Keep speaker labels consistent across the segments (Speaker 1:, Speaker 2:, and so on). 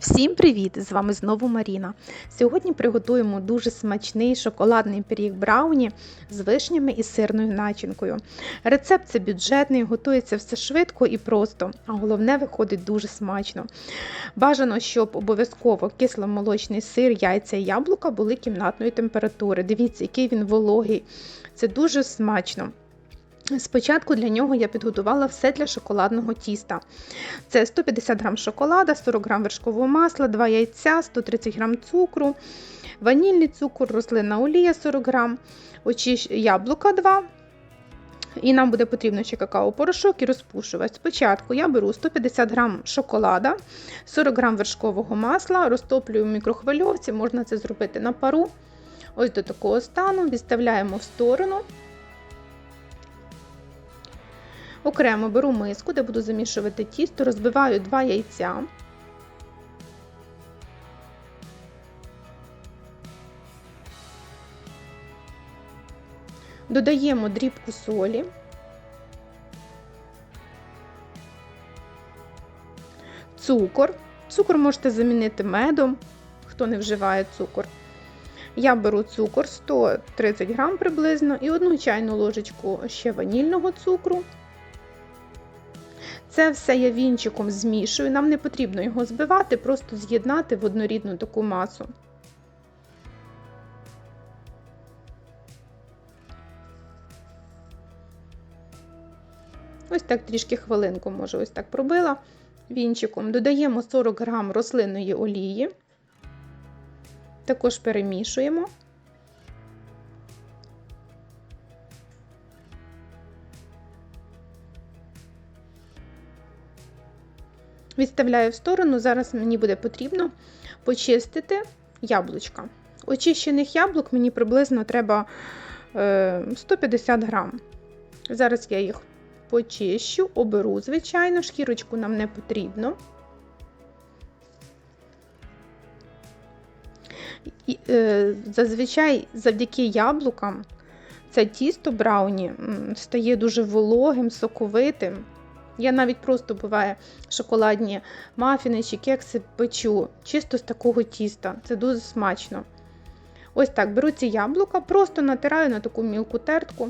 Speaker 1: Всім привіт! З вами знову Маріна. Сьогодні приготуємо дуже смачний шоколадний пиріг брауні з вишнями і сирною начинкою. Рецепт це бюджетний, готується все швидко і просто, а головне виходить дуже смачно. Бажано, щоб обов'язково кисломолочний сир, яйця і яблука були кімнатної температури. Дивіться, який він вологий. Це дуже смачно. Спочатку для нього я підготувала все для шоколадного тіста. Це 150 г шоколада, 40 г вершкового масла, 2 яйця, 130 г цукру, ванільний цукор, рослинна олія 40 г, очищ... яблука 2 і нам буде потрібно ще какао-порошок і розпушувач. Спочатку я беру 150 г шоколада, 40 г вершкового масла, розтоплюю в мікрохвильовці, можна це зробити на пару. Ось до такого стану, відставляємо в сторону. Окремо беру миску, де буду замішувати тісто, розбиваю 2 яйця. Додаємо дрібку солі. Цукор. Цукор можете замінити медом, хто не вживає цукор. Я беру цукор 130 грам приблизно і одну чайну ложечку ще ванільного цукру. Це все я вінчиком змішую, нам не потрібно його збивати, просто з'єднати в однорідну таку масу. Ось так трішки хвилинку, може, ось так пробила вінчиком. Додаємо 40 грам рослинної олії, також перемішуємо. Відставляю в сторону, зараз мені буде потрібно почистити яблучка. Очищених яблук мені приблизно треба 150 грам. Зараз я їх почищу, оберу, звичайно, шкірочку нам не потрібно. І, е, Зазвичай завдяки яблукам це тісто брауні стає дуже вологим, соковитим. Я навіть просто буває шоколадні мафіни чи кекси печу, чисто з такого тіста. Це дуже смачно. Ось так, беру ці яблука, просто натираю на таку мілку тертку.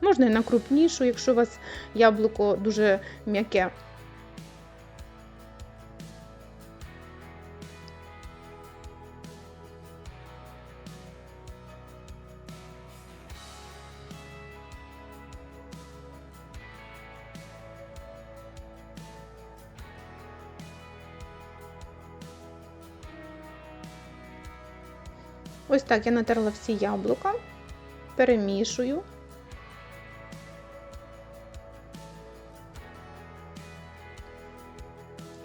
Speaker 1: Можна і на крупнішу, якщо у вас яблуко дуже м'яке. Ось так я натерла всі яблука, перемішую.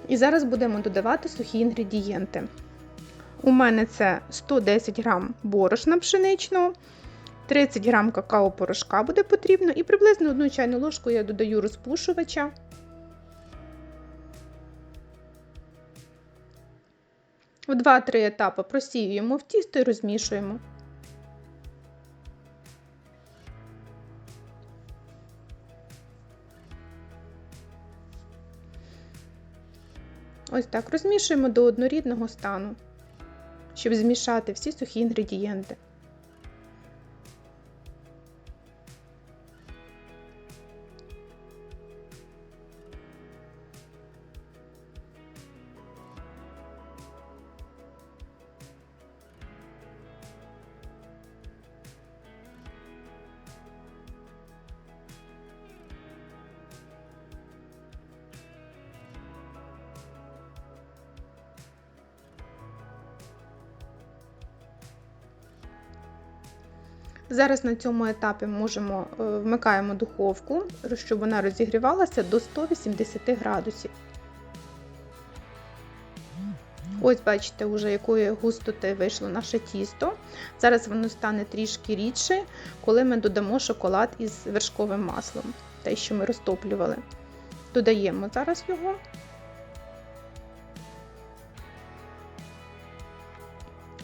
Speaker 1: І зараз будемо додавати сухі інгредієнти. У мене це 110 грам борошна пшеничного, 30 грам какао-порошка буде потрібно, і приблизно одну чайну ложку я додаю розпушувача. В 2-3 етапи просіюємо в тісто і розмішуємо. Ось так розмішуємо до однорідного стану, щоб змішати всі сухі інгредієнти. Зараз на цьому етапі можемо вмикаємо духовку, щоб вона розігрівалася до 180 градусів. Ось, бачите, вже якої густоти вийшло наше тісто. Зараз воно стане трішки рідше, коли ми додамо шоколад із вершковим маслом, те, що ми розтоплювали. Додаємо зараз його.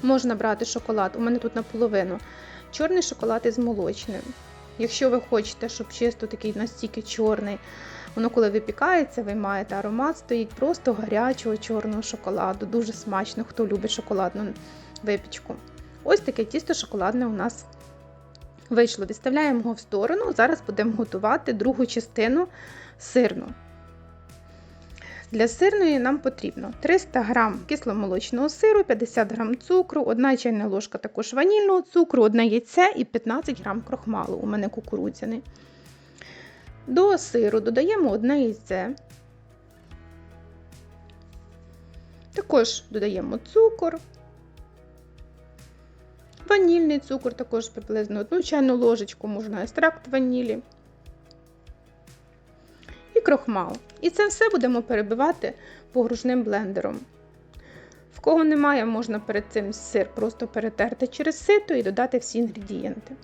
Speaker 1: Можна брати шоколад, у мене тут наполовину. Чорний шоколад із молочним. Якщо ви хочете, щоб чисто такий настільки чорний Воно, коли випікається, ви маєте аромат, стоїть просто гарячого чорного шоколаду. Дуже смачно, хто любить шоколадну випічку. Ось таке тісто шоколадне у нас вийшло. Відставляємо його в сторону. Зараз будемо готувати другу частину сирну. Для сирної нам потрібно 300 г кисломолочного сиру, 50 г цукру, 1 чайна ложка також ванільного цукру, 1 яйце і 15 г крохмалу. У мене кукурудзяний. До сиру додаємо 1 яйце. Також додаємо цукор, ванільний цукор, також приблизно 1 чайну ложечку, можна екстракт ванілі крохмал. І це все будемо перебивати погружним блендером. В кого немає, можна перед цим сир просто перетерти через сито і додати всі інгредієнти.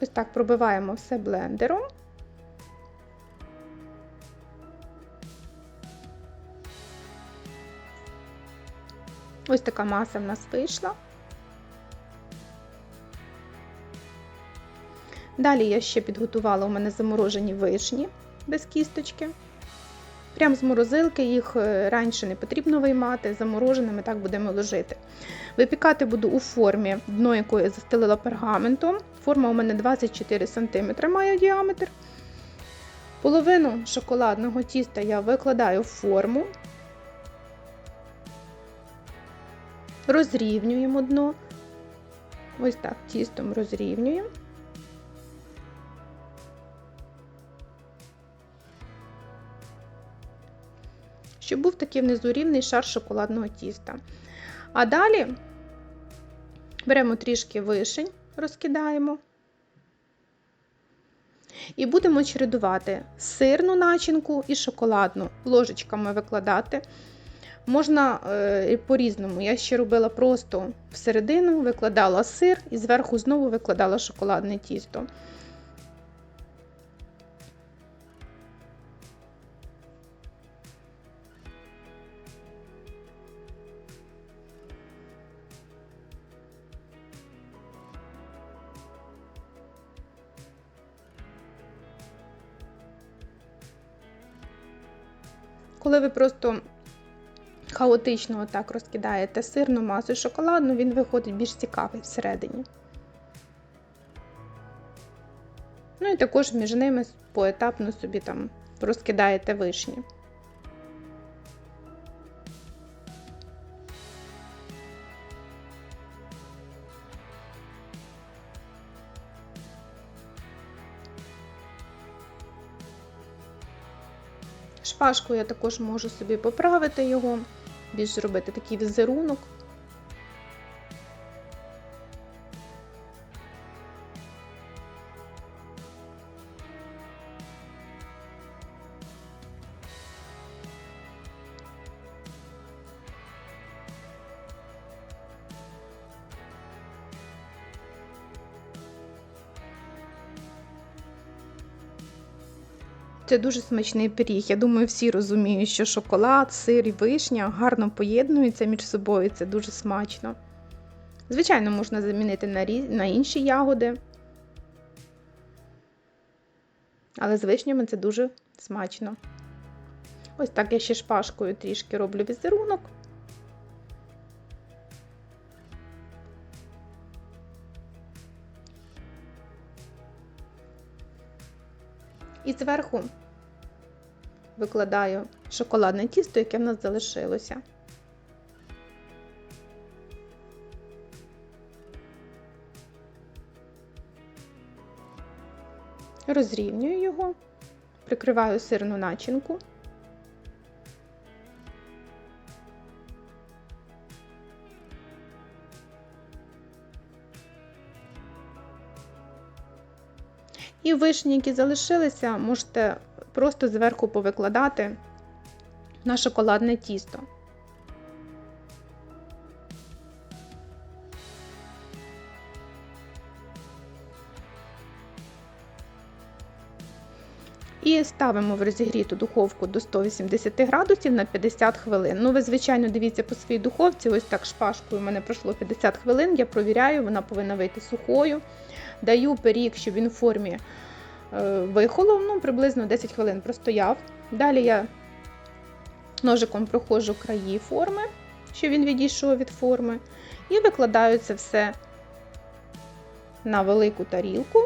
Speaker 1: Ось так пробиваємо все блендером. Ось така маса в нас вийшла. Далі я ще підготувала у мене заморожені вишні без кісточки. Прям з морозилки їх е, раніше не потрібно виймати, замороженими так будемо ложити. Випікати буду у формі, дно якої я застелила пергаментом. Форма у мене 24 см має діаметр. Половину шоколадного тіста я викладаю в форму, розрівнюємо дно. Ось так тістом розрівнюємо. Щоб був такий внизу рівний шар шоколадного тіста. А далі беремо трішки вишень, розкидаємо. І будемо чередувати сирну начинку і шоколадну ложечками викладати. Можна е, по-різному. Я ще робила просто всередину, викладала сир і зверху знову викладала шоколадне тісто. Коли ви просто хаотично отак розкидаєте сирну масу і шоколадну, він виходить більш цікавий всередині. Ну і також між ними поетапно собі там розкидаєте вишні. Шпажкою я також можу собі поправити його, більш зробити такий візерунок. Це дуже смачний пиріг. Я думаю, всі розуміють, що шоколад, сир і вишня гарно поєднуються між собою, це дуже смачно. Звичайно, можна замінити на, різ... на інші ягоди. Але з вишнями це дуже смачно. Ось так я ще шпажкою трішки роблю візерунок. І зверху викладаю шоколадне тісто, яке в нас залишилося. Розрівнюю його, прикриваю сирну начинку. І вишні, які залишилися, можете просто зверху повикладати на шоколадне тісто. І ставимо в розігріту духовку до 180 градусів на 50 хвилин. Ну, ви, звичайно, дивіться по своїй духовці, ось так шпажкою у мене пройшло 50 хвилин. Я провіряю, вона повинна вийти сухою. Даю пиріг, щоб він в формі вихолов, ну, приблизно 10 хвилин простояв. Далі я ножиком проходжу краї форми, щоб він відійшов від форми. І викладаю це все на велику тарілку.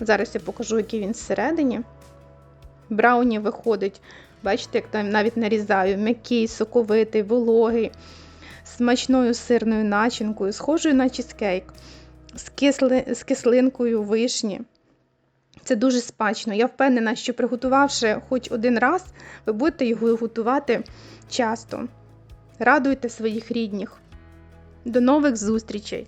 Speaker 1: Зараз я покажу, який він всередині. Брауні виходить, бачите, як там навіть нарізаю, м'який, соковитий, вологий, смачною сирною начинкою, схожою на чизкейк, з, кисли, з кислинкою вишні. Це дуже смачно. Я впевнена, що приготувавши хоч один раз, ви будете його готувати часто. Радуйте своїх рідних. До нових зустрічей!